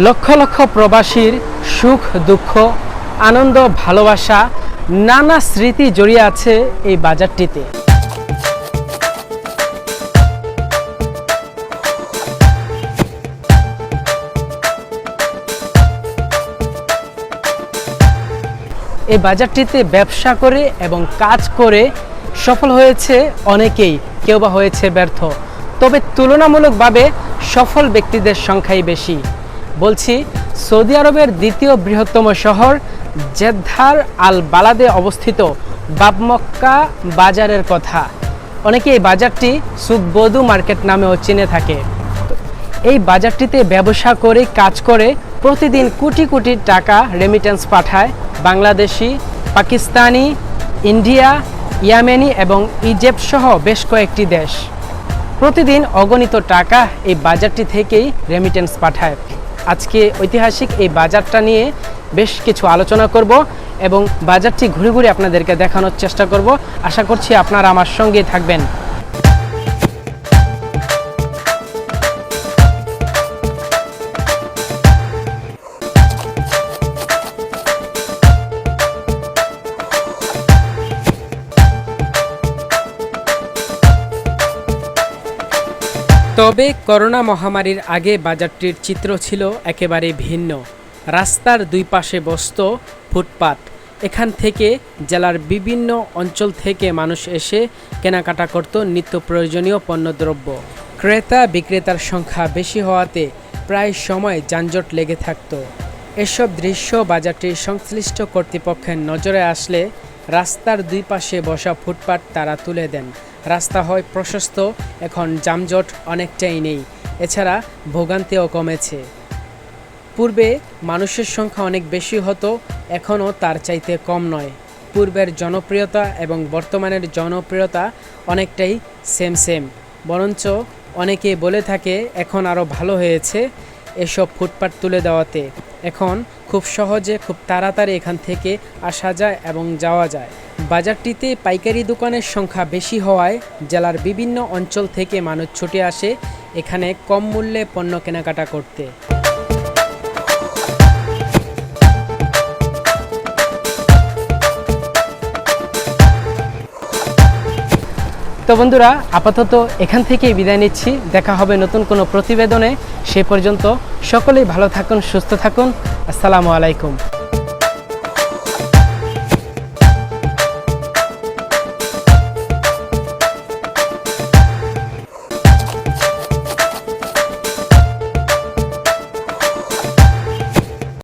লক্ষ লক্ষ প্রবাসীর সুখ, দুঃখ, আনন্দ, ভালোবাসা, নানা স্মৃতি জড়িয়ে আছে এই বাজারটিতে। এই বাজারটিতে ব্যবসা করে এবং কাজ করে সফল হয়েছে অনেকেই, কেউ বা হয়েছে ব্যর্থ। তবে তুলনামূলকভাবে সফল ব্যক্তিদের সংখ্যাই বেশি। বলছি, সৌদি আরবের দ্বিতীয় বৃহত্তম শহর জেদ্ধার আল বালাদে অবস্থিত বাবমক্কা বাজারের কথা। অনেকে এই বাজারটি সুকবধু মার্কেট নামেও চিনে থাকে। এই বাজারটিতে ব্যবসা করে, কাজ করে প্রতিদিন কোটি কোটি টাকা রেমিটেন্স পাঠায় বাংলাদেশি, পাকিস্তানি, ইন্ডিয়া, ইয়ামেনি এবং ইজিপ্ট সহ বেশ কয়েকটি দেশ। প্রতিদিন অগণিত টাকা এই বাজারটি থেকেই রেমিটেন্স পাঠায়। আজকে ঐতিহাসিক এই বাজারটা নিয়ে বেশ কিছু আলোচনা করব এবং বাজারটি ঘুরে ঘুরে আপনাদেরকে দেখানোর চেষ্টা করব। আশা করছি আপনারা আমার সঙ্গে থাকবেন। তবে করোনা মহামারীর আগে বাজারটির চিত্র ছিল একেবারে ভিন্ন। রাস্তার দুই পাশে বসত ফুটপাত। এখান থেকে জেলার বিভিন্ন অঞ্চল থেকে মানুষ এসে কেনাকাটা করত নিত্য প্রয়োজনীয় পণ্যদ্রব্য। ক্রেতা বিক্রেতার সংখ্যা বেশি হওয়াতে প্রায় সময় যানজট লেগে থাকতো। এসব দৃশ্য বাজারটির সংশ্লিষ্ট কর্তৃপক্ষের নজরে আসলে রাস্তার দুই পাশে বসা ফুটপাত তারা তুলে দেন। রাস্তা হয় প্রশস্ত, এখন যানজট অনেকটাই নেই। এছাড়া ভোগান্তিও কমেছে। পূর্বে মানুষের সংখ্যা অনেক বেশি হতো, এখনও তার চাইতে কম নয়। পূর্বের জনপ্রিয়তা এবং বর্তমানের জনপ্রিয়তা অনেকটাই সেম সেম বরঞ্চ অনেকে বলে থাকে, এখন আরও ভালো হয়েছে এসব ফুটপাত তুলে দেওয়াতে। এখন খুব সহজে খুব তাড়াতাড়ি এখান থেকে আসা যায় এবং যাওয়া যায়। বাজারটিতে পাইকারি দোকানের সংখ্যা বেশি হওয়ায় জেলার বিভিন্ন অঞ্চল থেকে মানুষ ছুটে আসে, এখানে কম মূল্যে পণ্য কেনাকাটা করতে। তো বন্ধুরা, আপাতত এখান থেকেই বিদায় নিচ্ছি। দেখা হবে নতুন কোনো প্রতিবেদনে। সে পর্যন্ত সকলেই ভালো থাকুন, সুস্থ থাকুন। আসসালামু আলাইকুম।